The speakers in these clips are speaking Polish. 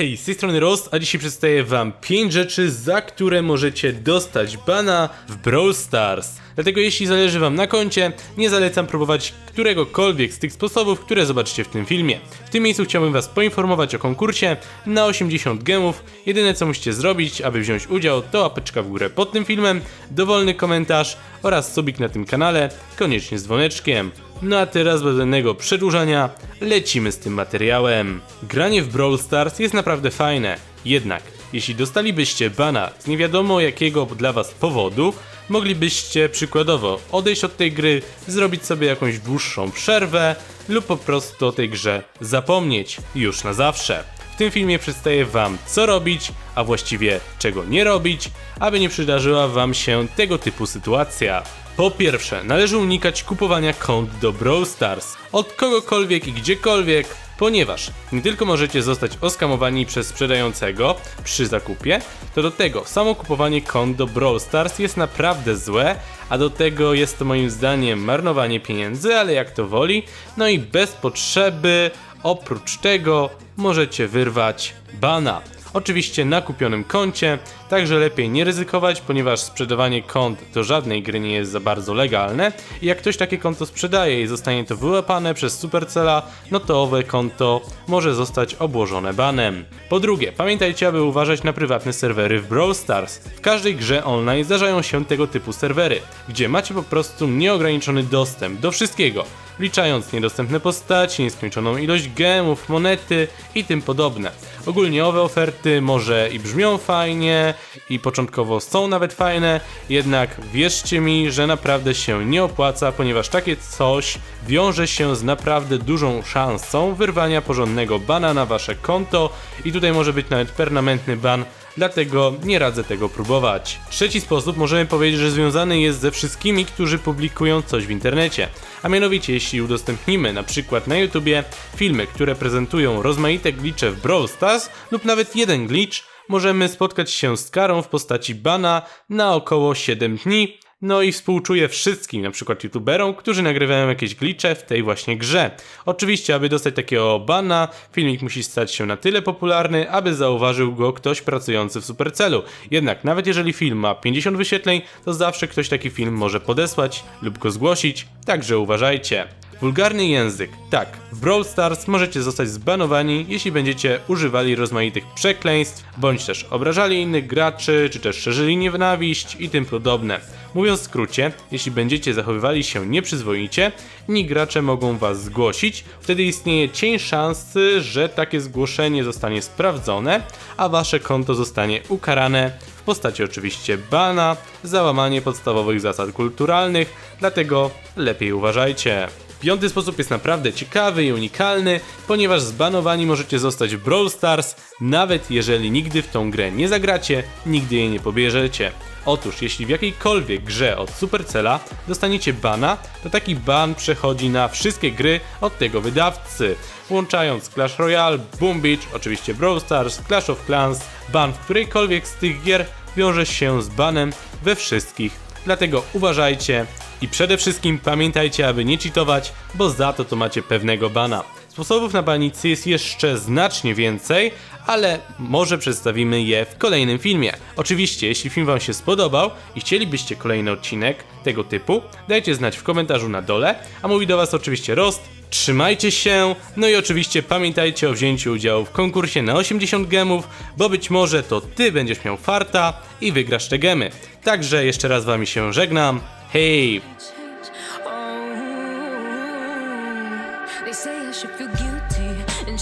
Hej, z tej strony Rost, a dzisiaj przedstawię wam 5 rzeczy, za które możecie dostać bana w Brawl Stars. Dlatego jeśli zależy wam na koncie, nie zalecam próbować któregokolwiek z tych sposobów, które zobaczycie w tym filmie. W tym miejscu chciałbym was poinformować o konkursie na 80 gemów. Jedyne co musicie zrobić, aby wziąć udział, to łapeczka w górę pod tym filmem, dowolny komentarz oraz subik na tym kanale, koniecznie z dzwoneczkiem. No a teraz bez żadnego przedłużania, lecimy z tym materiałem. Granie w Brawl Stars jest naprawdę fajne, jednak jeśli dostalibyście bana z nie wiadomo jakiego dla was powodu, moglibyście przykładowo odejść od tej gry, zrobić sobie jakąś dłuższą przerwę lub po prostu o tej grze zapomnieć już na zawsze. W tym filmie przedstawię wam co robić, a właściwie czego nie robić, aby nie przydarzyła wam się tego typu sytuacja. Po pierwsze, należy unikać kupowania kont do Brawl Stars od kogokolwiek i gdziekolwiek, ponieważ nie tylko możecie zostać oskamowani przez sprzedającego przy zakupie, to do tego samo kupowanie kont do Brawl Stars jest naprawdę złe, a do tego jest to moim zdaniem marnowanie pieniędzy, ale jak to woli, no i bez potrzeby, oprócz tego możecie wyrwać bana. Oczywiście na kupionym koncie, także lepiej nie ryzykować, ponieważ sprzedawanie kont do żadnej gry nie jest za bardzo legalne i jak ktoś takie konto sprzedaje i zostanie to wyłapane przez Supercella, no to owe konto może zostać obłożone banem. Po drugie, pamiętajcie, aby uważać na prywatne serwery w Brawl Stars. W każdej grze online zdarzają się tego typu serwery, gdzie macie po prostu nieograniczony dostęp do wszystkiego, wliczając niedostępne postaci, nieskończoną ilość gemów, monety i tym podobne. Ogólnie owe oferty może i brzmią fajnie i początkowo są nawet fajne, jednak wierzcie mi, że naprawdę się nie opłaca, ponieważ takie coś wiąże się z naprawdę dużą szansą wyrwania porządnego bana na wasze konto i tutaj może być nawet permanentny ban dlatego nie radzę tego próbować. Trzeci sposób możemy powiedzieć, że związany jest ze wszystkimi, którzy publikują coś w internecie. A mianowicie, jeśli udostępnimy na przykład na YouTubie filmy, które prezentują rozmaite glitche w Brawl Stars lub nawet jeden glitch, możemy spotkać się z karą w postaci bana na około 7 dni, no i współczuję wszystkim, na przykład youtuberom, którzy nagrywają jakieś glitche w tej właśnie grze. Oczywiście, aby dostać takiego bana, filmik musi stać się na tyle popularny, aby zauważył go ktoś pracujący w Supercelu. Jednak nawet jeżeli film ma 50 wyświetleń, to zawsze ktoś taki film może podesłać lub go zgłosić, także uważajcie. Wulgarny język. Tak, w Brawl Stars możecie zostać zbanowani, jeśli będziecie używali rozmaitych przekleństw, bądź też obrażali innych graczy, czy też szerzyli nienawiść i tym podobne. Mówiąc w skrócie, jeśli będziecie zachowywali się nieprzyzwoicie, inni gracze mogą was zgłosić, wtedy istnieje cień szansy, że takie zgłoszenie zostanie sprawdzone, a wasze konto zostanie ukarane w postaci oczywiście bana za łamanie podstawowych zasad kulturalnych, dlatego lepiej uważajcie. Piąty sposób jest naprawdę ciekawy i unikalny, ponieważ zbanowani możecie zostać w Brawl Stars, nawet jeżeli nigdy w tą grę nie zagracie, nigdy jej nie pobierzecie. Otóż, jeśli w jakiejkolwiek grze od Supercella dostaniecie bana, to taki ban przechodzi na wszystkie gry od tego wydawcy, włączając Clash Royale, Boom Beach, oczywiście Brawl Stars, Clash of Clans, ban w którejkolwiek z tych gier wiąże się z banem we wszystkich. Dlatego uważajcie i przede wszystkim pamiętajcie, aby nie cheatować, bo za to to macie pewnego bana. Sposobów na banicy jest jeszcze znacznie więcej, ale może przedstawimy je w kolejnym filmie. Oczywiście, jeśli film Wam się spodobał i chcielibyście kolejny odcinek tego typu, dajcie znać w komentarzu na dole, a mówi do Was oczywiście Rost trzymajcie się, no i oczywiście pamiętajcie o wzięciu udziału w konkursie na 80 gemów, bo być może to ty będziesz miał farta i wygrasz te gemy. Także jeszcze raz wami się żegnam, hej!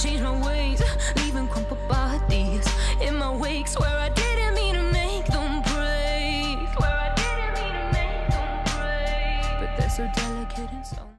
Change my ways, leaving crumpled bodies in my